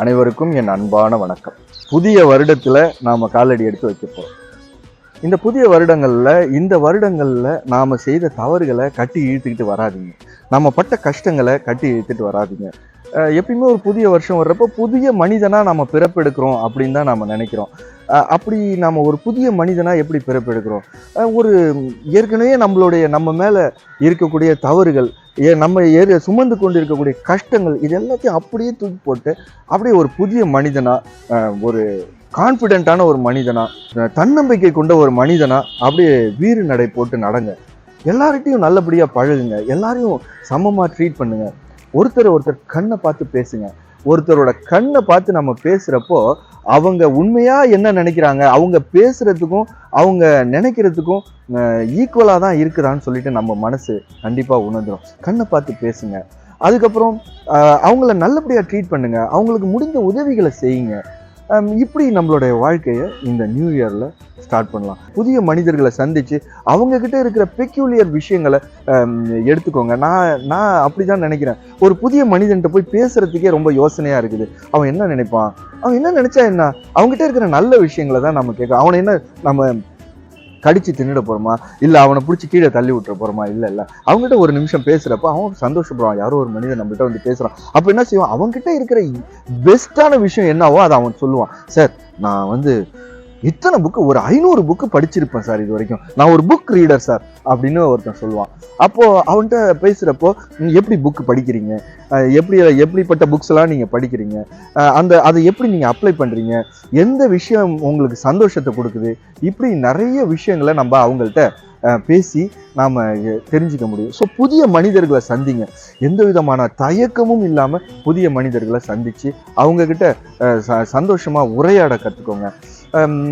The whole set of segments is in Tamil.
அனைவருக்கும் என் அன்பான வணக்கம். புதிய வருடத்தில் நாம் காலடி எடுத்து வைக்க போகிறோம் இந்த புதிய வருடங்களில் இந்த வருடங்களில் நாம் செய்த தவறுகளை கட்டி இழுத்துக்கிட்டு வராதிங்க. நம்ம பட்ட கஷ்டங்களை கட்டி இழுத்துட்டு வராதிங்க. எப்பயுமே ஒரு புதிய வருஷம் வர்றப்போ புதிய மனிதனாக நம்ம பிறப்பெடுக்கிறோம் அப்படின்னு தான் நம்ம நினைக்கிறோம். அப்படி நம்ம ஒரு புதிய மனிதனாக எப்படி பிறப்பெடுக்கிறோம்? ஒரு ஏற்கனவே நம்மளுடைய நம்ம மேலே இருக்கக்கூடிய தவறுகள் ஏ நம்ம ஏறி சுமந்து கொண்டு இருக்கக்கூடிய கஷ்டங்கள் இது எல்லாத்தையும் அப்படியே தூக்கி போட்டு அப்படியே ஒரு புதிய மனிதனாக ஒரு கான்ஃபிடென்ட்டான ஒரு மனிதனாக தன்னம்பிக்கை கொண்ட ஒரு மனிதனாக அப்படியே வீறு நடை போட்டு நடங்க. எல்லார்கிட்டையும் நல்லபடியாக பழகுங்க. எல்லாரையும் சமமாக ட்ரீட் பண்ணுங்கள் ஒருத்தர் ஒருத்தர் கண்ணை பார்த்து பேசுங்க. ஒருத்தரோட கண்ணை பார்த்து நம்ம பேசுகிறப்போ அவங்க உண்மையாக என்ன நினைக்கிறாங்க அவங்க பேசுகிறதுக்கும் அவங்க நினைக்கிறதுக்கும் ஈக்குவலாக தான் இருக்குதான்னு சொல்லிட்டு நம்ம மனசு கண்டிப்பாக உணர்ந்துடும் கண்ணை பார்த்து பேசுங்க. அதுக்கப்புறம் அவங்கள நல்லபடியாக ட்ரீட் பண்ணுங்கள் அவங்களுக்கு முடிந்த உதவிகளை செய்யுங்க. இப்படி நம்மளுடைய வாழ்க்கையை இந்த நியூ இயரில் ஸ்டார்ட் பண்ணலாம். புதிய மனிதர்களை சந்தித்து அவங்கக்கிட்ட இருக்கிற பெக்யூலியர் விஷயங்களை எடுத்துக்கோங்க. நான் நான் அப்படி தான் நினைக்கிறேன். ஒரு புதிய மனிதன்கிட்ட போய் பேசுகிறதுக்கே ரொம்ப யோசனையாக இருக்குது. அவன் என்ன நினைப்பான்? அவன் என்ன நினச்சா என்ன? அவங்ககிட்ட இருக்கிற நல்ல விஷயங்களை தான் நம்ம கேட்க அவனை என்ன நம்ம கடிச்சு தின்னுட போறோமா? இல்ல அவனை பிடிச்சி கீழே தள்ளி விட்டுற போறோமா? இல்ல இல்ல. அவங்ககிட்ட ஒரு நிமிஷம் பேசுறப்ப அவன் சந்தோஷப்படுவான். யாரோ ஒரு மனிதன் நம்மகிட்ட வந்து பேசுறான். அப்ப என்ன செய்வான்? அவன்கிட்ட இருக்கிற பெஸ்டான விஷயம் என்னவோ அதை அவன் சொல்லுவான். சார் நான் வந்து இத்தனை புக்கு ஒரு ஐநூறு புக்கு படிச்சிருப்பேன் சார் இது வரைக்கும். நான் ஒரு புக் ரீடர் சார் அப்படின்னு ஒருத்தன் சொல்லுவான். அப்போ அவன்கிட்ட பேசுகிறப்போ நீங்கள் எப்படி புக்கு படிக்கிறீங்க? எப்படி எப்படிப்பட்ட புக்ஸ் எல்லாம் நீங்கள் படிக்கிறீங்க? அந்த அதை எப்படி நீங்கள் அப்ளை பண்ணுறீங்க எந்த விஷயம் உங்களுக்கு சந்தோஷத்தை கொடுக்குது? இப்படி நிறைய விஷயங்களை நம்ம அவங்கள்ட்ட பேசி நாம் தெரிஞ்சுக்க முடியும். ஸோ புதிய மனிதர்களை சந்திங்க. எந்த விதமான தயக்கமும் இல்லாமல் புதிய மனிதர்களை சந்தித்து அவங்கக்கிட்ட ச சந்தோஷமாக உரையாட கற்றுக்கோங்க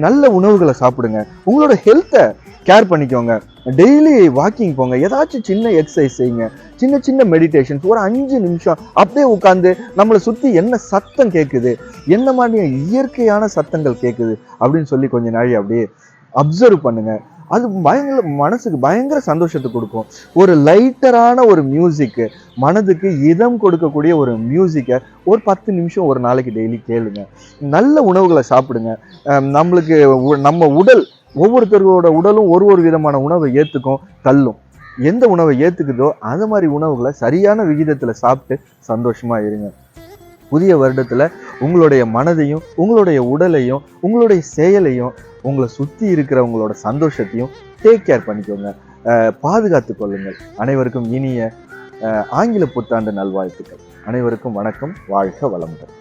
நல்ல உணவுகளை சாப்பிடுங்க. உங்களோட ஹெல்த்தை கேர் பண்ணிக்கோங்க. டெய்லி வாக்கிங் போங்க. ஏதாச்சும் சின்ன எக்ஸசைஸ் செய்யுங்க. சின்ன சின்ன மெடிடேஷன்ஸ் ஒரு அஞ்சு நிமிஷம் அப்படியே உட்காந்து நம்மளை சுற்றி என்ன சத்தம் கேட்குது என்ன மாதிரி இயற்கையான சத்தங்கள் கேட்குது அப்படின்னு சொல்லி கொஞ்ச நாள் அப்படியே அப்சர்வ் பண்ணுங்கள் அது பயங்கர மனசுக்கு பயங்கர சந்தோஷத்தை கொடுக்கும். ஒரு லைட்டரான ஒரு மியூசிக்கு மனதுக்கு இதம் கொடுக்கக்கூடிய ஒரு மியூசிக்கை ஒரு பத்து நிமிஷம் ஒரு நாளைக்கு டெய்லி கேளுங்க. நல்ல உணவுகளை சாப்பிடுங்க. நம்மளுக்கு நம்ம உடல் ஒவ்வொருத்தரோட உடலும் ஒரு ஒரு விதமான உணவை ஏற்றுக்கும் தள்ளும். எந்த உணவை ஏற்றுக்குதோ அது மாதிரி உணவுகளை சரியான விகிதத்தில் சாப்பிட்டு சந்தோஷமாக இருங்க. புதிய வருடத்தில் உங்களுடைய மனதையும் உங்களுடைய உடலையும் உங்களுடைய செயலையும் உங்களை சுற்றி இருக்கிறவங்களோட சந்தோஷத்தையும் டேக் கேர் பண்ணிக்கோங்க. பாதுகாத்து கொள்ளுங்கள். அனைவருக்கும் இனிய ஆங்கில புத்தாண்டு நல்வாழ்த்துக்கள். அனைவருக்கும் வணக்கம். வாழ்க வளமுடன்.